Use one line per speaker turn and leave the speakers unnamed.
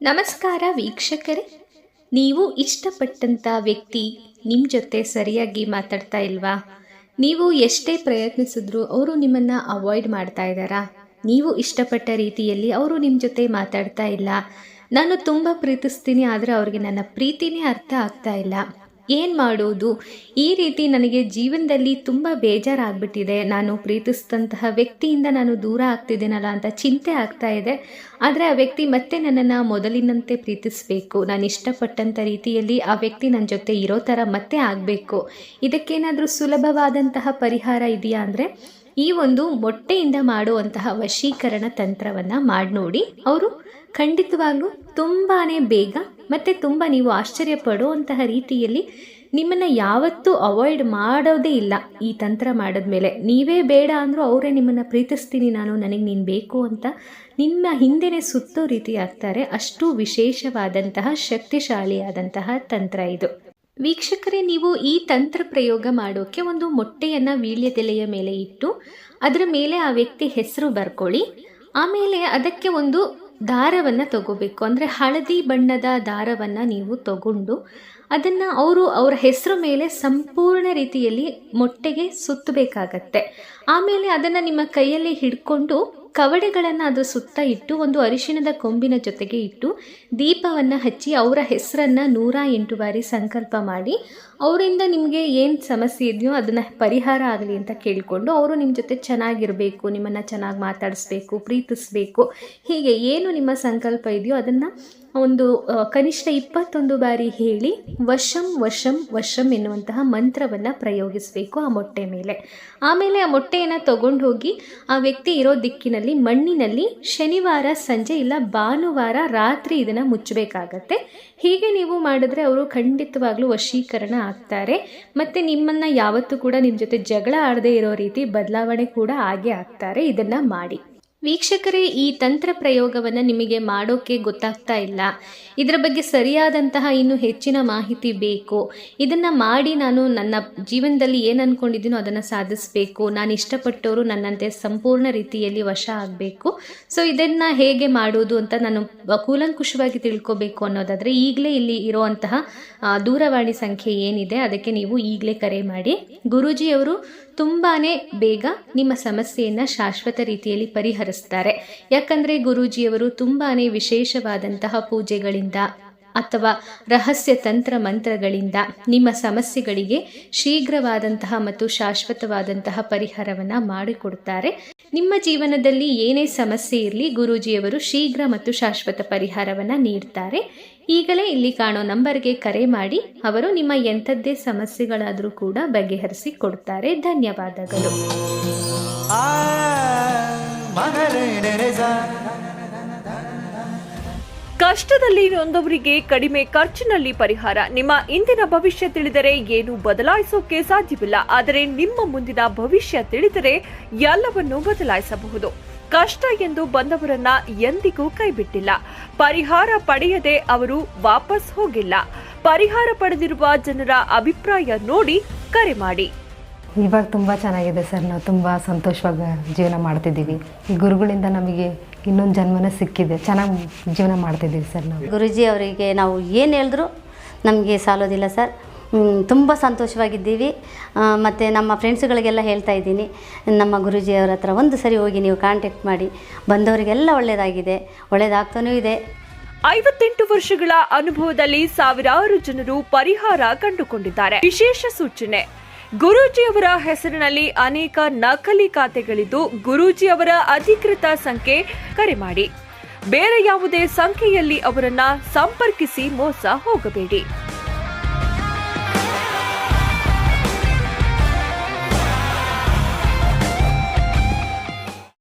ನಮಸ್ಕಾರ ವೀಕ್ಷಕರೇ. ನೀವು ಇಷ್ಟಪಟ್ಟಂಥ ವ್ಯಕ್ತಿ ನಿಮ್ಮ ಜೊತೆ ಸರಿಯಾಗಿ ಮಾತಾಡ್ತಾ ಇಲ್ವಾ? ನೀವು ಎಷ್ಟೇ ಪ್ರಯತ್ನಿಸಿದ್ರೂ ಅವರು ನಿಮ್ಮನ್ನು ಅವಾಯ್ಡ್ ಮಾಡ್ತಾ ಇದ್ದಾರಾ? ನೀವು ಇಷ್ಟಪಟ್ಟ ರೀತಿಯಲ್ಲಿ ಅವರು ನಿಮ್ಮ ಜೊತೆ ಮಾತಾಡ್ತಾ ಇಲ್ಲ. ನಾನು ತುಂಬ ಪ್ರೀತಿಸ್ತೀನಿ, ಆದರೆ ಅವ್ರಿಗೆ ನನ್ನ ಪ್ರೀತಿನೇ ಅರ್ಥ ಆಗ್ತಾ ಇಲ್ಲ. ಏನು ಮಾಡೋದು? ಈ ರೀತಿ ನನಗೆ ಜೀವನದಲ್ಲಿ ತುಂಬ ಬೇಜಾರಾಗ್ಬಿಟ್ಟಿದೆ. ನಾನು ಪ್ರೀತಿಸಿದಂತಹ ವ್ಯಕ್ತಿಯಿಂದ ನಾನು ದೂರ ಆಗ್ತಿದ್ದೀನಲ್ಲ ಅಂತ ಚಿಂತೆ ಆಗ್ತಾ ಇದೆ. ಆದರೆ ಆ ವ್ಯಕ್ತಿ ಮತ್ತೆ ನನ್ನನ್ನು ಮೊದಲಿನಂತೆ ಪ್ರೀತಿಸಬೇಕು. ನಾನು ಇಷ್ಟಪಟ್ಟಂಥ ರೀತಿಯಲ್ಲಿ ಆ ವ್ಯಕ್ತಿ ನನ್ನ ಜೊತೆ ಇರೋ ಥರ ಮತ್ತೆ ಆಗಬೇಕು. ಇದಕ್ಕೇನಾದರೂ ಸುಲಭವಾದಂತಹ ಪರಿಹಾರ ಇದೆಯಾ ಅಂದರೆ ಈ ಒಂದು ಮೊಟ್ಟೆಯಿಂದ ಮಾಡುವಂತಹ ವಶೀಕರಣ ತಂತ್ರವನ್ನು ಮಾಡಿ ನೋಡಿ. ಅವರು ಖಂಡಿತವಾಗ್ಲೂ ತುಂಬಾ ಬೇಗ ಮತ್ತು ತುಂಬ ನೀವು ಆಶ್ಚರ್ಯ ಪಡುವಂತಹ ರೀತಿಯಲ್ಲಿ ನಿಮ್ಮನ್ನು ಯಾವತ್ತೂ ಅವಾಯ್ಡ್ ಮಾಡೋದೇ ಇಲ್ಲ ಈ ತಂತ್ರ ಮಾಡಿದ್ಮೇಲೆ. ನೀವೇ ಬೇಡ ಅಂದರೂ ಅವರೇ ನಿಮ್ಮನ್ನು ಪ್ರೀತಿಸ್ತೀನಿ ನಾನು, ನನಗೆ ನೀನು ಬೇಕು ಅಂತ ನಿಮ್ಮ ಹಿಂದೆನೇ ಸುತ್ತೋ ರೀತಿ ಆಗ್ತಾರೆ. ಅಷ್ಟು ವಿಶೇಷವಾದಂತಹ ಶಕ್ತಿಶಾಲಿಯಾದಂತಹ ತಂತ್ರ ಇದು. ವೀಕ್ಷಕರೇ, ನೀವು ಈ ತಂತ್ರ ಪ್ರಯೋಗ ಮಾಡೋಕ್ಕೆ ಒಂದು ಮೊಟ್ಟೆಯನ್ನು ವೀಳ್ಯದೆಲೆಯ ಮೇಲೆ ಇಟ್ಟು, ಅದರ ಮೇಲೆ ಆ ವ್ಯಕ್ತಿ ಹೆಸರು ಬರ್ಕೊಳ್ಳಿ. ಆಮೇಲೆ ಅದಕ್ಕೆ ಒಂದು ದಾರವನ್ನು ತಗೋಬೇಕು. ಅಂದರೆ ಹಳದಿ ಬಣ್ಣದ ದಾರವನ್ನು ನೀವು ತಗೊಂಡು, ಅದನ್ನು ಅವರು ಅವರ ಹೆಸರು ಮೇಲೆ ಸಂಪೂರ್ಣ ರೀತಿಯಲ್ಲಿ ಮೊಟ್ಟೆಗೆ ಸುತ್ತಬೇಕಾಗತ್ತೆ. ಆಮೇಲೆ ಅದನ್ನು ನಿಮ್ಮ ಕೈಯಲ್ಲಿ ಹಿಡ್ಕೊಂಡು ಕವಡೆಗಳನ್ನು ಅದು ಸುತ್ತ ಇಟ್ಟು, ಒಂದು ಅರಿಶಿಣದ ಕೊಂಬಿನ ಜೊತೆಗೆ ಇಟ್ಟು, ದೀಪವನ್ನು ಹಚ್ಚಿ, ಅವರ ಹೆಸರನ್ನು ನೂರ ಎಂಟು ಬಾರಿ ಸಂಕಲ್ಪ ಮಾಡಿ, ಅವರಿಂದ ನಿಮಗೆ ಏನು ಸಮಸ್ಯೆ ಇದೆಯೋ ಅದನ್ನು ಪರಿಹಾರ ಆಗಲಿ ಅಂತ ಕೇಳಿಕೊಂಡು, ಅವರು ನಿಮ್ಮ ಜೊತೆ ಚೆನ್ನಾಗಿರಬೇಕು, ನಿಮ್ಮನ್ನು ಚೆನ್ನಾಗಿ ಮಾತಾಡಿಸ್ಬೇಕು, ಪ್ರೀತಿಸಬೇಕು, ಹೀಗೆ ಏನು ನಿಮ್ಮ ಸಂಕಲ್ಪ ಇದೆಯೋ ಅದನ್ನು ಒಂದು ಕನಿಷ್ಠ ಇಪ್ಪತ್ತೊಂದು ಬಾರಿ ಹೇಳಿ, ವಶಂ ವಶಂ ವಶಂ ಎನ್ನುವಂತಹ ಮಂತ್ರವನ್ನು ಪ್ರಯೋಗಿಸಬೇಕು ಆ ಮೊಟ್ಟೆ ಮೇಲೆ. ಆಮೇಲೆ ಆ ಮೊಟ್ಟೆಯನ್ನು ತಗೊಂಡು ಹೋಗಿ, ಆ ವ್ಯಕ್ತಿ ಇರೋ ದಿಕ್ಕಿನಲ್ಲಿ, ಮಣ್ಣಿನಲ್ಲಿ ಶನಿವಾರ, ಸಂಜೆ ಇಲ್ಲ ಭಾನುವಾರ ರಾತ್ರಿ ಇದನ್ನು ಮುಚ್ಚಬೇಕಾಗತ್ತೆ. ಹೀಗೆ ನೀವು ಮಾಡಿದ್ರೆ ಅವರು ಖಂಡಿತವಾಗ್ಲೂ ವಶೀಕರಣ ಆಗ್ತಾರೆ. ಮತ್ತು ನಿಮ್ಮನ್ನು ಯಾವತ್ತೂ ಕೂಡ ನಿಮ್ಮ ಜೊತೆ ಜಗಳ ಆಡದೇ ಇರೋ ರೀತಿ ಬದಲಾವಣೆ ಕೂಡ ಆಗೇ ಆಗ್ತಾರೆ. ಇದನ್ನು ಮಾಡಿ. ವೀಕ್ಷಕರೇ, ಈ ತಂತ್ರ ಪ್ರಯೋಗವನ್ನು ನಿಮಗೆ ಮಾಡೋಕ್ಕೆ ಗೊತ್ತಾಗ್ತಾ ಇಲ್ಲ. ಇದರ ಬಗ್ಗೆ ಸರಿಯಾದಂತಹ ಇನ್ನು ಹೆಚ್ಚಿನ ಮಾಹಿತಿ ಬೇಕು. ಇದನ್ನು ಮಾಡಿ ನಾನು ನನ್ನ ಜೀವನದಲ್ಲಿ ಏನು ಅನ್ಕೊಂಡಿದ್ದೀನೋ ಅದನ್ನು ಸಾಧಿಸಬೇಕು. ನಾನು ಇಷ್ಟಪಟ್ಟವರು ನನ್ನಂತೆ ಸಂಪೂರ್ಣ ರೀತಿಯಲ್ಲಿ ವಶ ಆಗಬೇಕು. ಸೊ ಇದನ್ನು ಹೇಗೆ ಮಾಡೋದು ಅಂತ ನಾನು ಕೂಲಂಕುಷವಾಗಿ ತಿಳ್ಕೋಬೇಕು ಅನ್ನೋದಾದರೆ, ಈಗಲೇ ಇಲ್ಲಿ ಇರುವಂತಹ ದೂರವಾಣಿ ಸಂಖ್ಯೆ ಏನಿದೆ ಅದಕ್ಕೆ ನೀವು ಈಗಲೇ ಕರೆ ಮಾಡಿ. ಗುರೂಜಿಯವರು ತುಂಬಾ ಬೇಗ ನಿಮ್ಮ ಸಮಸ್ಯೆಯನ್ನು ಶಾಶ್ವತ ರೀತಿಯಲ್ಲಿ ಪರಿಹರಿಸ್ತಾರೆ. ಯಾಕಂದರೆ ಗುರೂಜಿಯವರು ತುಂಬಾ ವಿಶೇಷವಾದಂತಹ ಪೂಜೆಗಳಿಂದ ಅಥವಾ ರಹಸ್ಯ ತಂತ್ರ ಮಂತ್ರಗಳಿಂದ ನಿಮ್ಮ ಸಮಸ್ಯೆಗಳಿಗೆ ಶೀಘ್ರವಾದಂತಹ ಮತ್ತು ಶಾಶ್ವತವಾದಂತಹ ಪರಿಹಾರವನ್ನು ಮಾಡಿಕೊಡ್ತಾರೆ ನಿಮ್ಮ ಜೀವನದಲ್ಲಿ ಏನೇ ಸಮಸ್ಯೆ ಇರಲಿ ಗುರೂಜಿಯವರು ಶೀಘ್ರ ಮತ್ತು ಶಾಶ್ವತ ಪರಿಹಾರವನ್ನು ನೀಡ್ತಾರೆ. ಈಗಲೇ ಇಲ್ಲಿ ಕಾಣೋ ನಂಬರ್ಗೆ ಕರೆ ಮಾಡಿ, ಅವರು ನಿಮ್ಮ ಎಂಥದ್ದೇ ಸಮಸ್ಯೆಗಳಾದರೂ ಕೂಡ ಬಗೆಹರಿಸಿ ಕೊಡ್ತಾರೆ ಧನ್ಯವಾದಗಳು.
ಕಷ್ಟದಲ್ಲಿ ನೊಂದವರಿಗೆ ಕಡಿಮೆ ಖರ್ಚಿನಲ್ಲಿ ಪರಿಹಾರ. ನಿಮ್ಮ ಇಂದಿನ ಭವಿಷ್ಯ ತಿಳಿದರೆ ಏನು ಬದಲಾಯಿಸೋಕೆ ಸಾಧ್ಯವಿಲ್ಲ. ಆದರೆ ನಿಮ್ಮ ಮುಂದಿನ ಭವಿಷ್ಯ ತಿಳಿದರೆ ಎಲ್ಲವನ್ನೂ ಬದಲಾಯಿಸಬಹುದು. ಕಷ್ಟ ಎಂದು ಬಂದವರನ್ನ ಎಂದಿಗೂ ಕೈಬಿಟ್ಟಿಲ್ಲ. ಪರಿಹಾರ ಪಡೆಯದೆ ಅವರು ವಾಪಸ್ ಹೋಗಿಲ್ಲ. ಪರಿಹಾರ ಪಡೆದಿರುವ ಜನರ ಅಭಿಪ್ರಾಯ ನೋಡಿ ಕರೆ ಮಾಡಿ.
ಇವಾಗ ತುಂಬ ಚೆನ್ನಾಗಿದೆ ಸರ್. ನಾವು ತುಂಬ ಸಂತೋಷವಾಗಿ ಜೀವನ ಮಾಡ್ತಿದ್ದೀವಿ. ಈ ಗುರುಗಳಿಂದ ನಮಗೆ ಇನ್ನೊಂದು ಜನ್ಮನ ಸಿಕ್ಕಿದೆ. ಚೆನ್ನಾಗಿ ಜೀವನ ಮಾಡ್ತಿದ್ದೀವಿ ಸರ್ ನಾವು.
ಗುರುಜಿ ಅವರಿಗೆ ನಾವು ಏನು ಹೇಳಿದ್ರು ನಮಗೆ ಸಾಲೋದಿಲ್ಲ ಸರ್. ತುಂಬ ಸಂತೋಷವಾಗಿದ್ದೀವಿ. ಮತ್ತು ನಮ್ಮ ಫ್ರೆಂಡ್ಸ್ಗಳಿಗೆಲ್ಲ ಹೇಳ್ತಾ ಇದ್ದೀನಿ. ನಮ್ಮ ಗುರುಜಿಯವರ ಹತ್ರ ಒಂದು ಸರಿ ಹೋಗಿ ನೀವು ಕಾಂಟ್ಯಾಕ್ಟ್ ಮಾಡಿ. ಬಂದವರಿಗೆಲ್ಲ ಒಳ್ಳೆಯದಾಗಿದೆ ಒಳ್ಳೆಯದಾಗ್ತಾನೂ ಇದೆ.
ಐವತ್ತೆಂಟು ವರ್ಷಗಳ ಅನುಭವದಲ್ಲಿ ಸಾವಿರಾರು ಜನರು ಪರಿಹಾರ ಕಂಡುಕೊಂಡಿದ್ದಾರೆ. ವಿಶೇಷ ಸೂಚನೆ. ಗುರೂಜಿಯವರ ಹೆಸರಿನಲ್ಲಿ ಅನೇಕ ನಕಲಿ ಖಾತೆಗಳಿದ್ದು ಗುರೂಜಿಯವರ ಅಧಿಕೃತ ಸಂಖ್ಯೆ ಕರೆ ಮಾಡಿ. ಬೇರೆ ಯಾವುದೇ ಸಂಖ್ಯೆಯಲ್ಲಿ ಅವರನ್ನ ಸಂಪರ್ಕಿಸಿ ಮೋಸ ಹೋಗಬೇಡಿ.